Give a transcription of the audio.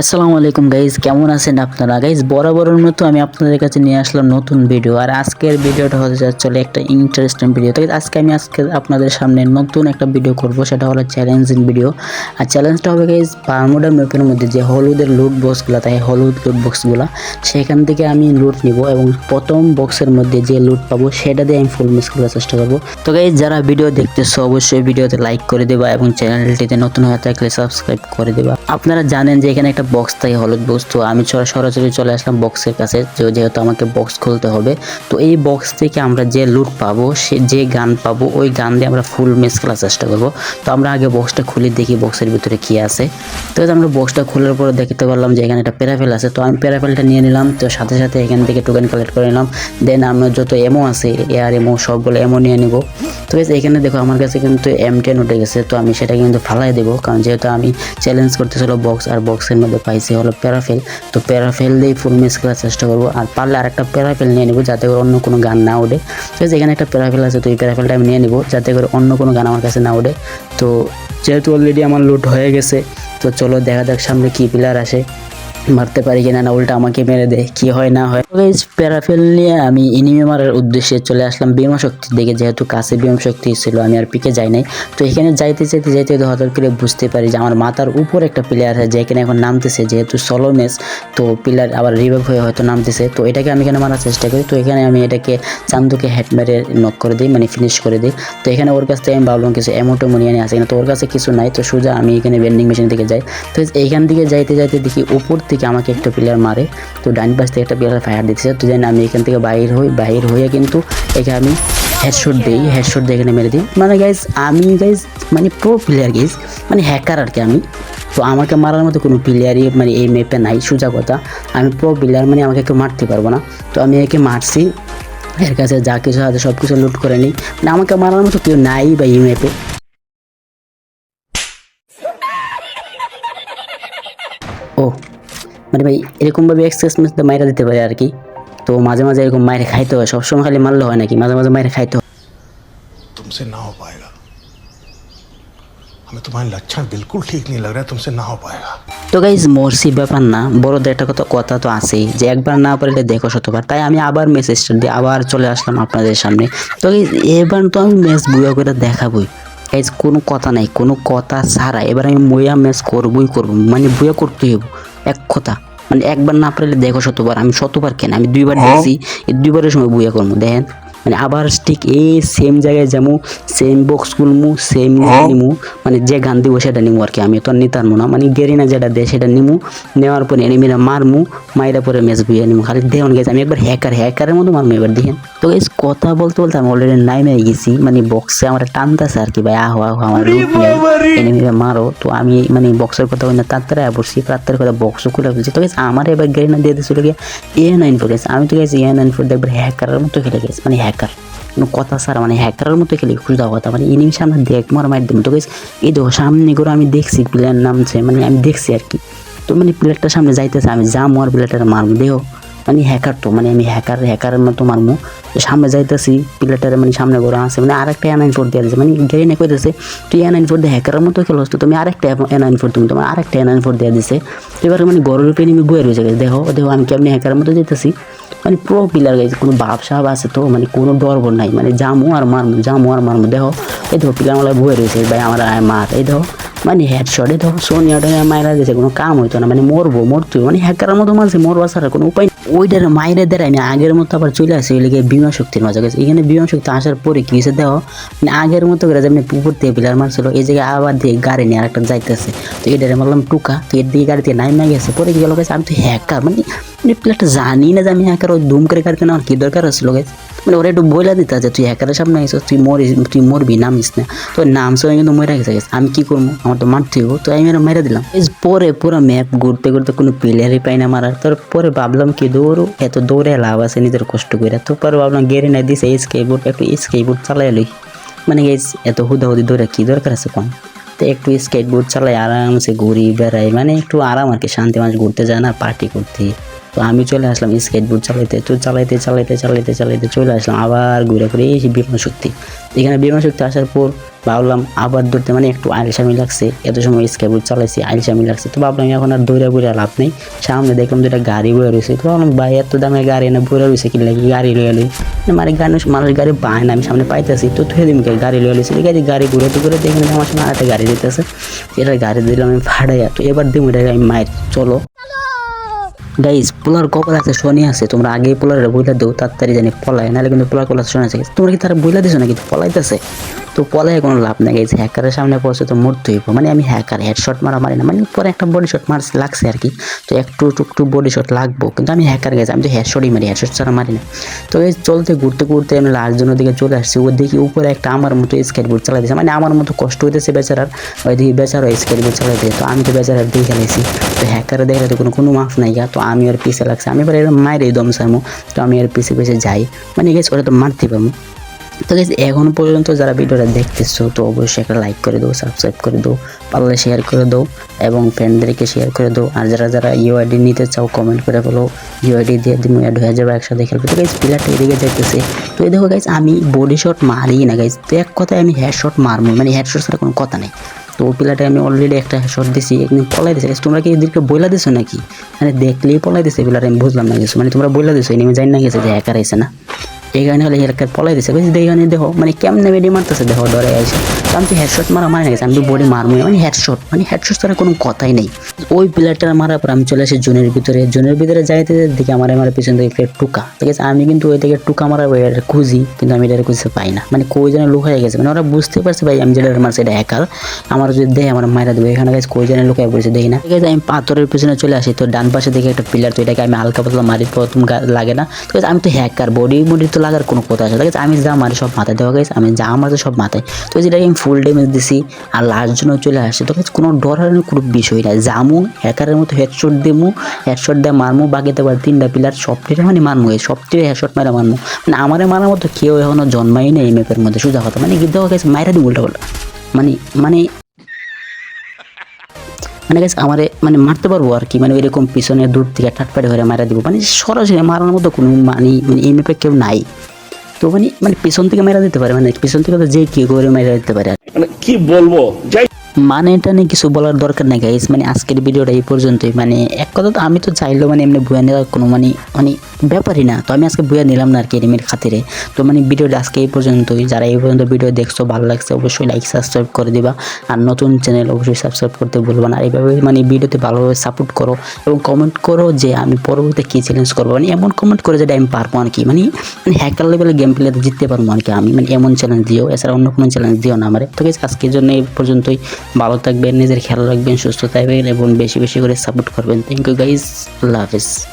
আসসালামু আলাইকুম গাইজ কেমন আছেন আপনারা? গাইজ বরাবরের মতো আমি আপনাদের কাছে নিয়ে আসলাম নতুন ভিডিও আর আজকের ভিডিওটা হতে হলো একটা ইন্টারেস্টিং ভিডিও তো guys, আজকে আমি আজকে আপনাদের সামনে নতুন একটা ভিডিও করব সেটা হলো চ্যালেঞ্জিং ভিডিও আর চ্যালেঞ্জটা হবে গাইজ বারমুডা ম্যাপের মধ্যে যে হলুদের লুট বক্সগুলো তাই হলুদ লুট বক্সগুলো সেখান থেকে আমি লুট নিব এবং প্রথম বক্সের মধ্যে যে লুট পাবো সেটা দিয়ে আমি ফুল মিস করার চেষ্টা করব। তো গাইজ যারা ভিডিও দেখতেছো অবশ্যই ভিডিওতে লাইক করে দেবা এবং চ্যানেলটিতে নতুন হয়ে থাকলে সাবস্ক্রাইব করে দেবা। আপনারা জানেন যে এখানে একটা বক্স থাকে হলুদ বক্স তো আমি সরা- সরাসরি চলে আসলাম বক্সের কাছে যেহেতু আমাকে বক্স খুলতে হবে। তো এই বক্স থেকে আমরা যে লুট পাবো সে যে গান পাবো ওই গান দিয়ে আমরা ফুল মিস করার চেষ্টা করব। তো আমরা আগে বক্সটা খুলে দেখি বক্সের ভিতরে কি আছে। তো আমরা বক্সটা খোলার পরে দেখতে পারলাম যে এখানে একটা প্যারাফেল আছে। তো আমি প্যারাফেলটা নিয়ে নিলাম তো সাথে সাথে এখান থেকে টোকেন কালেক্ট করে নিলাম। দেন আমার যত এমও আছে এয়ার এমও সবগুলো এমও নিয়ে নিব। তো guys, এখানে দেখো আমার কাছে কিন্তু এম টেন উঠে গেছে তো আমি সেটা কিন্তু ফালাই দেবো। কারণ যেহেতু আমি চ্যালেঞ্জ করতেছিল বক্স আর বক্সের মধ্যে পাইছি, হলো প্যারাফেল তো প্যারাফেল দিয়ে ফুল মিস করার চেষ্টা করব। আর পারলে আর একটা প্যারাফেল নিয়ে নেব, যাতে করে অন্য কোনো গান না ওঠে। ঠিক আছে, এখানে একটা প্যারাফেল আছে, তো এই প্যারাফেলটা আমি নিয়ে নেব, যাতে করে অন্য কোনো গান আমার কাছে না ওঠে। তো যেহেতু অলরেডি আমার লুট হয়ে গেছে, তো চলো দেখা যাক সামনে কী প্লেয়ার আসে। মারতে পারি কিনা না, উল্টা আমাকে মেরে দেয়, কি হয় না হয়। প্যারাফেল নিয়ে আমি ইনিমি মারার উদ্দেশ্যে চলে আসলাম বিমা শক্তির দিকে, যেহেতু কাছে বিমা শক্তি ছিল, আমি আর পিকে যাই নাই। তো এখানে যাইতে যাইতে যাইতে হঠাৎ করে বুঝতে পারি যে আমার মাথার উপর একটা প্লেয়ার আছে, যে এখানে এখন নামতেছে, যেহেতু সলো ম্যাচ তো প্লেয়ার আবার রিভাইভ হয়ে হয়তো নামতেছে। তো এটাকে আমি এখানে মারার চেষ্টা করি। তো এখানে আমি এটাকে চান্দুকে হেড মেরে নক করে দিই মানে ফিনিশ করে দিই। তো এখানে ওর কাছ থেকে আমি ভাবলাম কিছু এমোটো মনিয়ে নিয়ে আসে কিনা, তো ওর কাছে কিছু নাই। তো সোজা আমি এখানে ভেন্ডিং মেশিন থেকে যাই। তো এইখান থেকে যাইতে যাইতে দেখি উপর থেকে আমাকে একটা প্লেয়ার মারে, তো ডাইন পাশ থেকে একটা প্লেয়ার ফায়ার দিচ্ছে তো জানি আমি এখান থেকে বাইর হই, বাইর হয়ে কিন্তু একে আমি হেডশট দিই হেডশট দিয়ে এখানে মেরে দিই। মানে গাইজ আমি গাইজ মানে প্রো প্লেয়ার গাইজ মানে হ্যাকার আর কি আমি। তো আমাকে মারার মতো কোনো প্লেয়ারই মানে এই ম্যাপে নাই, সোজা কথা। আমি প্রো প্লেয়ার মানে আমাকে কেউ মারতে পারব না। তো আমি একে মারছি। এর কাছে যা কিছু আছে সব কিছু লুট করে নিই। মানে আমাকে মারার মতো কেউ নাই বা এই ম্যাপে ও মানে ভাই এরকমভাবে এক্সেস ম্যাচটা মাইরা দিতে পারে আর কি তো মাঝে মাঝে এরকম মায়ের খাইতে হয় সবসময় খালি মারলে হয় নাকি মাঝে মাঝে মায়ের খাইতে হয় तुमसे ना हो पाएगा हमें तुम्हारे लक्षण बिल्कुल ठीक नहीं लग रहा है तुमसे ना हो पाएगा তো গাইজ মরসি ব্যাপার না বড়দের একটা কথা কথা তো আছেই যে একবার না পারলে দেখো শতবার তাই আমি আবার মেসেজটা দিয়ে আবার চলে আসলাম আপনাদের সামনে তো guys, এবার তো আমি ম্যাচ বুয়া করে দেখাবই গাইজ কোনো কথা নাই কোনো কথা ছাড়া এবার আমি বইয়া ম্যাচ করবই করবো মানে বইয়া করতেই হবো এক কথা। মানে একবার না পারলে দেখো শতবার, আমি শতবার কেন? আমি দুইবার দেখছি এই দুইবারের সময় বুয়া করব দেখেন। মানে আবার ঠিক এই সেম জায়গায় যাব সেম বক্স খুলমু সেম নিমু। মানে যে গান দিব সেটা নিমু আর কি আমি তো আর নিতে না। মানে গেরিনা যেটা দেয় সেটা নিমু। নেওয়ার পরে এনিমিরা মারমু মাইরা পরে ম্যাচ বুঝে নিমু। খালি দেওয়ান গেছে। আমি একবার হ্যাকার হ্যাকারের মতো মারমু এবার দেখেন। তো এই কথা বলতে বলতে আমি অলরেডি নাইমে গেছি। মানে বক্সে আমার টানতেছে আর কি ভাই। আহো আহো আমার এনিমিরা মারো। তো আমি মানে বক্সের কথা বলি না আয়া পড়ছি তাড়াতাড়ি কথা বক্সও খুলে বলছি। তো আমার এবার গেরিনা দিয়ে দিয়েছিল গিয়ে এ নাইন ফোর গেছে আমি তো গেছি এ নাইন ফোর একবার হ্যাকারের মতো খেলে গেছি। মানে হ্যাকার কোনো কথা ছাড়া মানে হ্যাকারের মতো খেলে খুঁজে দেওয়া কথা। মানে ইনিমি সামনে দেখ মার মার দিন তো এই দেখো, সামনে করে আমি দেখছি প্লেয়ার নামছে মানে আমি দেখছি আর কি। তো মানে প্লেয়ারটার সামনে যাইতেছে, আমি যা মার প্লেয়ারটা মারবো দেখো মানে হ্যাকার তো মানে আমি হ্যাকার হ্যাকারের মতো মারমু। তো সামনে যাইতেছি প্লেটারে মানে সামনে করে আছে মানে আরেকটা এ নাইন ফোর দিয়ে মানে গেড়ে না কইতেছে, তুই এ নাইন ফোর দিয়ে হ্যাকারের মতো খেলো তো, তুমি আরেকটা এ নাইন ফোর তুমি তোমার আরেকটা এ নাইন ফোর দিয়ে দিছে। এবার মানে গরুর পেয়ে আমি বয়ে রয়েছে দেখো দেখো, আমি কেমনি হ্যাকারের মতো যেতেছি মানে প্রো পিলার গাইছে কোনো বাপ সাহেব আছে তো মানে কোনো ডর নাই মানে জামু আর মারমু, জামু আর মারমু, দেখো, এই দেখো পিলার আমার ভয়ে রয়েছে ভাই আমার মার, এই দেখো। মানে হেডশট দেখো সোনিয়াটা মায়েরা দিয়েছে কোনো কাম হইতো না মানে মরবো মরতো মানে হ্যাকারের মতো মারছে মরবা ছাড়া কোনো উপায়। ওইটার মায়ের দ্বারা আমি আগের মতো আবার চলে আসি, ওই লিগে বিমা শক্তির মাঝে গেছে। এখানে বিমা শক্তি আসার পরে কি হয়েছে দেখো মানে আগের মতো করে যেমনি পুকুর থেকে প্লেয়ার মারছিল, এই জায়গায় আবার দিয়ে গাড়ি নিয়ে আরেকটা যাইতেছে। তো এটারে মারলাম টুকা, তো এর দিকে গাড়ি দিয়ে নাইমা গেছে, পরে কি গেল গেছে আমি তো হ্যাকার মানে মানে প্লেয়ারটা জানি না যে আমি হ্যাকার ওই দুম করে গাড়িতে নেওয়ার কি দরকার ছিল গেছে মানে ওরা একটু বইলা দিতে আছে তুই হ্যাকারের সামনে আইসো তুই মরি, তুই মরবি নামিস না। তো নাম সবাই কিন্তু মরে গেছে আমি কি করব? আমার তো মারতে হইব। তো আমি মেরে দিলাম। পরে পুরো ম্যাপ ঘুরতে ঘুরতে কোনো প্লেয়ারই পাই না মারার। তারপরে ভাবলাম কি দৌড়ো? এত দৌড়ে লাভ আছে নিজের কষ্ট করে তো পরে ভাবলাম গেরে না দিছে স্কেবোর্ড একটু স্কেবোর্ড চালাই লই। মানে গেছ এত হুদাহুদি দৌড়ে কি দরকার আছে কম? তো একটু স্কেটবোর্ড চালাই, আরামসে ঘুরি বেড়াই। মানে একটু আরাম আর কি, শান্তি মানুষ ঘুরতে যায় না পার্টি করতে। তো আমি চলে আসলাম স্কেটবোর্ড চালাইতে। তো চালাইতে চালাইতে চালাইতে চালাইতে চলে আসলাম আবার ঘুরে ঘুরে এই বিমান শক্তি। এখানে বিমান শক্তি আসার পর ভাবলাম আবার দৌড়তে মানে একটু আলসামি লাগছে। এত সময় স্কেবোর্ড চালাইছি আলসামি লাগছে। তো ভাবলাম এখন আর দৌড়ে বুড়ে লাভ নেই। সামনে দেখলাম দুটা গাড়ি বয়ে রয়েছে। তো ভাবলাম, ভাই, এত দামে গাড়ি এনে বয়ে রয়েছে, কি লাগে গাড়ি লয়ে লই? মানে গাড়ি মানুষ গাড়ি পায় না, আমি সামনে পাইতেছি। তো তুই দিন গাড়ি লয়ে লইছি। গাড়ি গাড়ি ঘুরে তো ঘুরে দেখলাম আমার সামনে আরেকটা গাড়ি দিতেছে এটা গাড়ি দিলাম আমি ফাড়াইয়া তো এবার দিম এটা আমি মায়ের চলো। গাইজ পোলার কপাল আছে, শনি আছে, তোমরা আগে পোলার বইলা দেও, তাড়াতাড়ি জানি পলায়, নাহলে কিন্তু পোলার কপাল শনি আছে। তোমরা কি তারা বইলা দিছো নাকি? পলাইতেছে। তো পলায় কোনো লাভ নাই। গাইজ হ্যাকারের সামনে পড়ছে তো মরতে হইব মানে আমি হ্যাকার হেডশট মারা মারি না। মানে পরে একটা বডি শট মার লাগছে আর কি। তো একটু টুকটু বডি শট লাগবো। কিন্তু আমি হ্যাকার গেছি, আমি তো হেডশটই মারি হেডশট ছাড়া মারি না। তো এই চলতে, ঘুরতে ঘুরতে আমি লাস্টজনের দিকে চলে আসছি। ওর দেখি উপরে একটা আমার মতো স্কেটবোর্ড চালাই মানে আমার মতো কষ্ট হইতেছে বেচারার। ওই দিকে বেচারা স্কেটবোর্ড চালাই দিয়ে। তো আমি তো বেচারার দিয়ে খেলাইছি তো হ্যাকারে দেখলে তো কোনো কোনো মাফ নাই গা। তো আমি ওর পিছে লাগছে। আমি এবার এরকম মায়ের দম সামু তো আমি এর পিছে পিছে যাই। মানে গেছি, ওরা তো মারতে পাবো তো গেছি এখন পর্যন্ত যারা ভিডিওটা দেখতেছো, তো অবশ্যই একটা লাইক করে দাও সাবস্ক্রাইব করে দাও, পারলে শেয়ার করে দাও, এবং ফ্রেন্ডদেরকে শেয়ার করে দাও। আর যারা যারা ইউআইডি নিতে চাও কমেন্ট করে বলো ইউআইডি দিয়ে দিন অ্যাড হয়ে যাবে একসাথে খেলবে তো গাইজ প্লেয়ারটা এদিকে যাইতেছে। তো এই দেখো গাইজ আমি বডি শট মারি না গাইজ তো এক কথায় আমি হেড শট মারবো মানে হেড শট ছাড়া কোনো কথা নেই। তো ওই পিলাটা আমি অলরেডি একটা শট দিছি, একদিন পলাই দিছে। তোমরা কি এদেরকে বইলা দিছো নাকি? মানে দেখলেই পলাই দিছে পিলাটা আমি বুঝলাম না কিছু মানে তোমরা বইলা দিছো আমি জানি না গেছে যে হ্যাকার আইছে না। এই কারণে হলে এলাকার পলাই দিছে বুঝছি এইখানে দেখো। মানে কেমনে বেডি মারতেছে? দেখো, ডরে আইসে আমি তো হেডশট মারা মারি গেছে। আমি তো বডি মারবো মানে হেডশট মানে হেডশট ছাড়া কোনো কথাই নেই। ওই প্লেয়ারটা মারার পর আমি চলে আসি জোনের ভিতরে। জোনের ভিতরে যাইতে দেখি আমার আমার পিছন থেকে একটা টুকা। ঠিক আছে? আমি কিন্তু ওই থেকে টুকা মারা এটা খুঁজি, কিন্তু আমি এটা খুঁজতে পাই না। মানে কই যেন লুকাই গেছে। মানে ওরা বুঝতে পারছে, ভাই, আমি যেটা মারছি এটা হ্যাকার আমার যদি দেয়, আমার মায়েরা দেবে। এখানে গেছে কই যেন লুকাই পড়েছে দেখি না। ঠিক আছে? আমি পাথরের পিছনে চলে আসি। তো ডান পাশে দেখে একটা পিলার তো এটাকে আমি হালকা পাতলা মারি প্রথম লাগে না। ঠিক আছে? আমি তো হ্যাকার বডি বডি তো লাগার কোনো কথা আছে। ঠিক আছে? আমি যা মারি সব মাথায় দেওয়া গেছে আমি যা মারছি সব মাথায়। তো যেটাকে আমি ফুল ড্যামেজ দিছি আর লাস্ট জন্য চলে আসছে। তো কোনো ডরার কোনো বিষয় নাই। জামু হ্যাকারের মতো হেডশট দেমু হেডশট দিয়ে মারমু বাকিতে আবার তিনটা পিলার সবটিরে মানে মারমু, এই সবটিরে হেডশট মারা মারমু। মানে আমারে মারার মতো কেউ এখনও জন্মাই নেই এই ম্যাপের মধ্যে, সোজা কথা। মানে গিয়ে দেওয়া গেছে মাইরা দিই উল্টা পাল্টা। মানে মানে মানে গেছে আমার মানে মারতে পারব আর কি। মানে এরকম পিছনে দূর থেকে ঠাটপাটি করে মারা দিব। মানে সরাসরি মারার মতো কোনো মানে মানে এই ম্যাপে কেউ নাই। তো মানে মানে পিছন থেকে মেরা দিতে পারে মানে পিছন থেকে যে কি করে মেরা দিতে পারে মানে কি বলব? মানে এটা নিয়ে কিছু বলার দরকার নাই গাইস মানে আজকের ভিডিওটা এই পর্যন্তই। মানে এক কথা তো আমি তো চাইলেও মানে এমনি বয়ে নেওয়ার কোনো মানে মানে ব্যাপারই না। তো আমি আজকে বুয়া নিলাম না আর কি এনিমির খাতিরে। তো মানে ভিডিওটা আজকে এই পর্যন্তই। যারা এই পর্যন্ত ভিডিও দেখছ ভালো লাগছে অবশ্যই লাইক সাবস্ক্রাইব করে দিবা। আর নতুন চ্যানেল অবশ্যই সাবস্ক্রাইব করতে ভুলবা না। এইভাবে মানে ভিডিওতে ভালোভাবে সাপোর্ট করো এবং কমেন্ট করো যে আমি পরবর্তীতে কী চ্যালেঞ্জ করব। মানে এমন কমেন্ট করে যেটা আমি পারব আর কি। মানে মানে হ্যাকার লেভেলে গেম প্লেতে জিততে পারব আর কি আমি। মানে এমন চ্যালেঞ্জ দিও এছাড়া অন্য কোনো চ্যালেঞ্জ দিও না আমার। তো guys, আজকের জন্য এই পর্যন্তই। ভালো থাকবেন নিজের খেয়াল রাখবেন সুস্থ থাকবেন এবং বেশি বেশি করে সাপোর্ট করবেন। থ্যাংক ইউ গাইজ আল্লাহ হাফিজ।